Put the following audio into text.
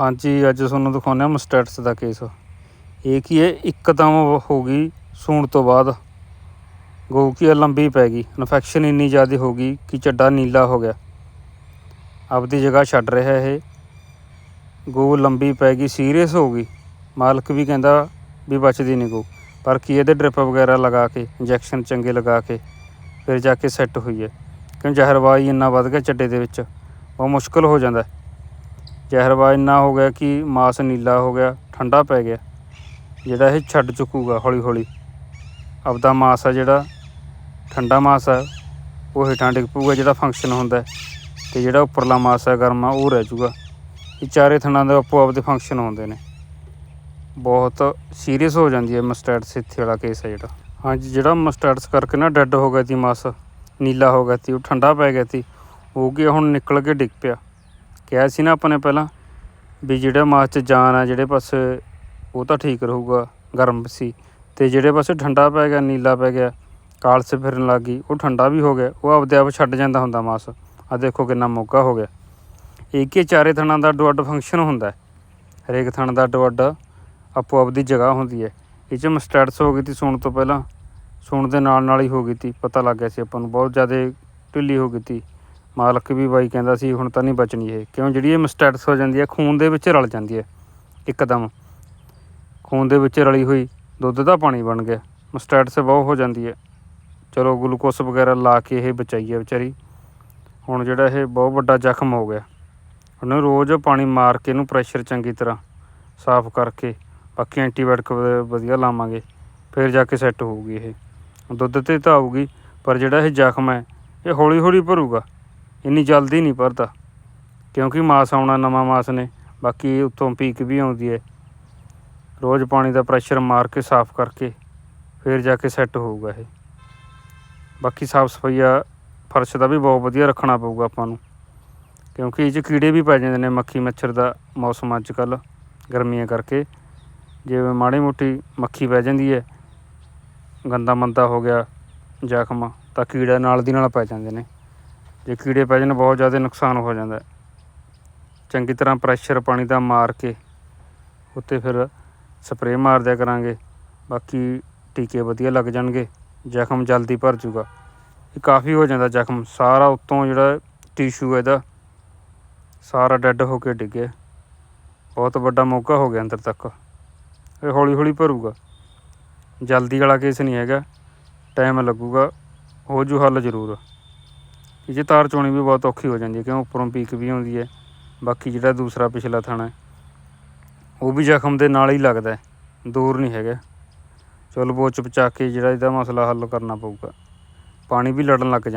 ਹਾਂਜੀ, ਅੱਜ ਤੁਹਾਨੂੰ ਦਿਖਾਉਂਦੇ ਹਾਂ ਮਸਟੈਟਸ ਦਾ ਕੇਸ ਇਹ ਕੀ ਹੈ? ਇੱਕਦਮ ਹੋ ਗਈ ਸੂਣ ਤੋਂ ਬਾਅਦ। ਗਊ ਕੀ ਹੈ? ਲੰਬੀ ਪੈ ਗਈ। ਇਨਫੈਕਸ਼ਨ ਇੰਨੀ ਜ਼ਿਆਦਾ ਹੋ ਗਈ ਕਿ ਚੱਡਾ ਨੀਲਾ ਹੋ ਗਿਆ। ਆਪਦੀ ਜਗ੍ਹਾ ਛੱਡ ਰਿਹਾ ਇਹ। ਗਊ ਲੰਬੀ ਪੈ ਗਈ ਸੀਰੀਅਸ ਹੋ ਗਈ। ਮਾਲਕ ਵੀ ਕਹਿੰਦਾ ਵੀ ਬਚਦੀ ਨਹੀਂ ਗਊ। ਪਰ ਕੀ ਇਹਦੇ ਡ੍ਰਿਪ ਵਗੈਰਾ ਲਗਾ ਕੇ ਇੰਜੈਕਸ਼ਨ ਚੰਗੇ ਲਗਾ ਕੇ ਫਿਰ ਜਾ ਕੇ ਸੈੱਟ ਹੋਈ ਹੈ। ਕਿਉਂ? ਜ਼ਹਿਰਵਾਈ ਇੰਨਾ ਵੱਧ ਗਿਆ ਚੱਡੇ ਦੇ ਵਿੱਚ। ਬਹੁਤ ਮੁਸ਼ਕਲ ਹੋ ਜਾਂਦਾ। ਜ਼ਹਿਰਵਾ ਇੰਨਾ ਹੋ ਗਿਆ ਕਿ ਮਾਸ ਨੀਲਾ ਹੋ ਗਿਆ ਠੰਡਾ ਪੈ ਗਿਆ। ਜਿਹੜਾ ਇਹ ਛੱਡ ਚੁੱਕੂਗਾ ਹੌਲੀ ਹੌਲੀ। ਆਪਦਾ ਮਾਸ ਆ ਜਿਹੜਾ ਠੰਡਾ ਮਾਸ ਆ ਉਹ ਹੇਠਾਂ ਡਿੱਗ ਪਊਗਾ ਜਿਹੜਾ ਫੰਕਸ਼ਨ ਹੁੰਦਾ ਹੈ, ਤੇ ਜਿਹੜਾ ਉੱਪਰਲਾ ਮਾਸ ਹੈ ਗਰਮ ਆ ਉਹ ਰਹਿ ਜੂਗਾ ਇਹ ਚਾਰੇ ਥਣਾਂ ਦੇ ਆਪੋ ਆਪਦੇ ਫੰਕਸ਼ਨ ਹੁੰਦੇ ਨੇ। ਬਹੁਤ ਸੀਰੀਅਸ ਹੋ ਜਾਂਦੀ ਹੈ ਮਸਟੈਟਸ ਇੱਥੇ ਵਾਲਾ ਕੇਸ ਹੈ ਜਿਹੜਾ। ਹਾਂਜੀ ਜਿਹੜਾ ਮਸਟੈਟਸ ਕਰਕੇ ਨਾ ਡੈੱਡ ਹੋ ਗਿਆ ਤੀ ਮਾਸ ਨੀਲਾ ਹੋ ਗਿਆ ਤੀ ਉਹ ਠੰਡਾ ਪੈ ਗਿਆ ਤੀ ਉਹ ਕੀ ਹੁਣ ਨਿਕਲ ਕੇ ਡਿੱਗ ਪਿਆ। ਕਿਹਾ ਸੀ ਨਾ ਆਪਾਂ ਨੇ ਪਹਿਲਾਂ ਵੀ ਜਿਹੜਾ ਮਾਸ 'ਚ ਜਾਨ ਆ, ਜਿਹੜੇ ਪਾਸੇ ਉਹ ਤਾਂ ਠੀਕ ਰਹੂਗਾ, ਗਰਮ ਸੀ। ਤੇ ਜਿਹੜੇ ਪਾਸੇ ਠੰਡਾ ਪੈ ਗਿਆ, ਨੀਲਾ ਪੈ ਗਿਆ, ਕਾਲਸ ਫਿਰਨ ਲੱਗ ਗਈ, ਉਹ ਠੰਡਾ ਵੀ ਹੋ ਗਿਆ, ਉਹ ਆਪਦੇ ਆਪ ਛੱਡ ਜਾਂਦਾ ਹੁੰਦਾ ਮਾਸ। ਆ ਦੇਖੋ ਕਿੰਨਾ ਮੌਕਾ ਹੋ ਗਿਆ। ਇੱਕ ਹੀ ਚਾਰੇ ਥਣਾਂ ਦਾ ਅੱਡੋ ਅੱਡ ਫੰਕਸ਼ਨ ਹੁੰਦਾ ਹਰੇਕ ਥਣ ਦਾ ਅੱਡੋ ਅੱਡ ਆਪੋ ਆਪਦੀ ਜਗ੍ਹਾ ਹੁੰਦੀ ਹੈ। ਇਹ 'ਚ ਮਸਟੈਟਸ ਹੋ ਗਈ ਤੀ ਸੁਣ ਤੋਂ ਪਹਿਲਾਂ। ਸੂਣ ਦੇ ਨਾਲ ਨਾਲ ਹੀ ਹੋ ਗਈ ਤੀ, ਪਤਾ ਲੱਗ ਗਿਆ ਸੀ ਆਪਾਂ ਨੂੰ, ਬਹੁਤ ਜ਼ਿਆਦਾ ਢਿੱਲੀ ਹੋ ਗਈ ਤੀ। ਮਾਲਕ ਵੀ ਬਾਈ ਕਹਿੰਦਾ ਸੀ, ਹੁਣ ਤਾਂ ਨਹੀਂ ਬਚਣੀ ਇਹ। ਕਿਉਂ? ਜਿਹੜੀ ਇਹ ਮਸਟੈਟਸ ਹੋ ਜਾਂਦੀ ਹੈ, ਖੂਨ ਦੇ ਵਿੱਚ ਰਲ ਜਾਂਦੀ ਹੈ। ਇੱਕਦਮ। ਖੂਨ ਦੇ ਵਿੱਚ ਰਲੀ ਹੋਈ ਦੁੱਧ ਦਾ ਪਾਣੀ ਬਣ ਗਿਆ। ਮਸਟੈਟਸ ਬਹੁਤ ਹੋ ਜਾਂਦੀ ਹੈ। ਚਲੋ ਗਲੂਕੋਸ ਵਗੈਰਾ ਲਾ ਕੇ ਇਹ ਬਚਾਈ ਹੈ ਵਿਚਾਰੀ। ਹੁਣ ਜਿਹੜਾ ਇਹ ਬਹੁਤ ਵੱਡਾ ਜ਼ਖਮ ਹੋ ਗਿਆ। ਉਹਨੂੰ ਰੋਜ਼ ਪਾਣੀ ਮਾਰ ਕੇ ਇਹਨੂੰ ਪ੍ਰੈਸ਼ਰ ਚੰਗੀ ਤਰ੍ਹਾਂ ਸਾਫ਼ ਕਰਕੇ ਬਾਕੀ ਐਂਟੀਬਾਇਓਟਿਕ ਵ- ਵਧੀਆ ਲਾਵਾਂਗੇ। ਫਿਰ ਜਾ ਕੇ ਸੈੱਟ ਹੋਊਗੀ ਇਹ। ਦੁੱਧ ਤੇ ਤਾਂ ਆਊਗੀ, ਪਰ ਜਿਹੜਾ ਇਹ ਜ਼ਖਮ ਹੈ, ਇਹ ਹੌਲੀ ਹੌਲੀ ਭਰੂਗਾ। ਇੰਨੀ ਜਲਦੀ ਨਹੀਂ ਭਰਦਾ ਕਿਉਂਕਿ ਮਾਸ ਆਉਣਾ, ਨਵਾਂ ਮਾਸ ਨੇ। ਬਾਕੀ ਉੱਤੋਂ ਪੀਕ ਵੀ ਆਉਂਦੀ ਹੈ। ਰੋਜ਼ ਪਾਣੀ ਦਾ ਪ੍ਰੈਸ਼ਰ ਮਾਰ ਕੇ, ਸਾਫ਼ ਕਰਕੇ ਫਿਰ ਜਾ ਕੇ ਸੈੱਟ ਹੋਊਗਾ ਇਹ। ਬਾਕੀ ਸਾਫ਼ ਸਫਾਈਆ ਫਰਸ਼ ਦਾ ਵੀ ਬਹੁਤ ਵਧੀਆ ਰੱਖਣਾ ਪਊਗਾ ਆਪਾਂ ਨੂੰ। ਕਿਉਂਕਿ ਇਹ 'ਚ ਕੀੜੇ ਵੀ ਪੈ ਜਾਂਦੇ ਨੇ ਮੱਖੀ ਮੱਛਰ ਦਾ ਮੌਸਮ ਅੱਜ ਕੱਲ੍ਹ ਗਰਮੀਆਂ ਕਰਕੇ। ਜਿਵੇਂ ਮਾੜੀ ਮੋਟੀ ਮੱਖੀ ਪੈ ਜਾਂਦੀ ਹੈ, ਗੰਦਾ ਮੰਦਾ ਹੋ ਗਿਆ, ਜ਼ਖਮ ਤਾਂ ਕੀੜਾ ਨਾਲ ਦੀ ਨਾਲ ਪੈ ਜਾਂਦੇ ਨੇ। ਜੇ ਕੀੜੇ ਪੈ ਜਾਣ, ਬਹੁਤ ਜ਼ਿਆਦਾ ਨੁਕਸਾਨ ਹੋ ਜਾਂਦਾ ਚੰਗੀ ਤਰ੍ਹਾਂ ਪ੍ਰੈਸ਼ਰ ਪਾਣੀ ਦਾ ਮਾਰ ਕੇ ਉੱਤੇ ਫਿਰ ਸਪਰੇਅ ਮਾਰ ਦਿਆ ਕਰਾਂਗੇ। ਬਾਕੀ ਟੀਕੇ ਵਧੀਆ ਲੱਗ ਜਾਣਗੇ, ਜ਼ਖਮ ਜਲਦੀ ਭਰ ਜੂਗਾ ਇਹ ਕਾਫੀ ਹੋ ਜਾਂਦਾ ਜ਼ਖਮ, ਸਾਰਾ ਉੱਤੋਂ ਜਿਹੜਾ ਟਿਸ਼ੂ ਇਹਦਾ, ਸਾਰਾ ਡੈੱਡ ਹੋ ਕੇ ਡਿੱਗਿਆ ਬਹੁਤ ਵੱਡਾ ਮੌਕਾ ਹੋ ਗਿਆ ਅੰਦਰ ਤੱਕ। ਇਹ ਹੌਲੀ ਹੌਲੀ ਭਰੂਗਾ। ਜਲਦੀ ਵਾਲਾ ਕੇਸ ਨਹੀਂ ਹੈਗਾ ਟਾਈਮ ਲੱਗੂਗਾ, ਹੋ ਜੂ ਹੱਲ ਜ਼ਰੂਰ। ਇਹ 'ਚ ਤਾਰ ਚੋਣੀ ਵੀ ਬਹੁਤ ਔਖੀ ਹੋ ਜਾਂਦੀ ਹੈ, ਕਿਉਂ? ਉੱਪਰੋਂ ਪੀਕ ਵੀ ਆਉਂਦੀ ਹੈ। ਬਾਕੀ ਜਿਹੜਾ ਦੂਸਰਾ ਪਿਛਲਾ ਥਾਣਾ ਉਹ ਵੀ ਜ਼ਖਮ ਦੇ ਨਾਲ ਹੀ ਲੱਗਦਾ ਦੂਰ ਨਹੀਂ ਹੈਗਾ। ਚਲ ਬੋਚ ਬਚਾ ਕੇ ਜਿਹੜਾ ਇਹਦਾ ਮਸਲਾ ਹੱਲ ਕਰਨਾ ਪਊਗਾ। ਪਾਣੀ ਵੀ ਲੜਨ ਲੱਗ ਜਾਂਦਾ।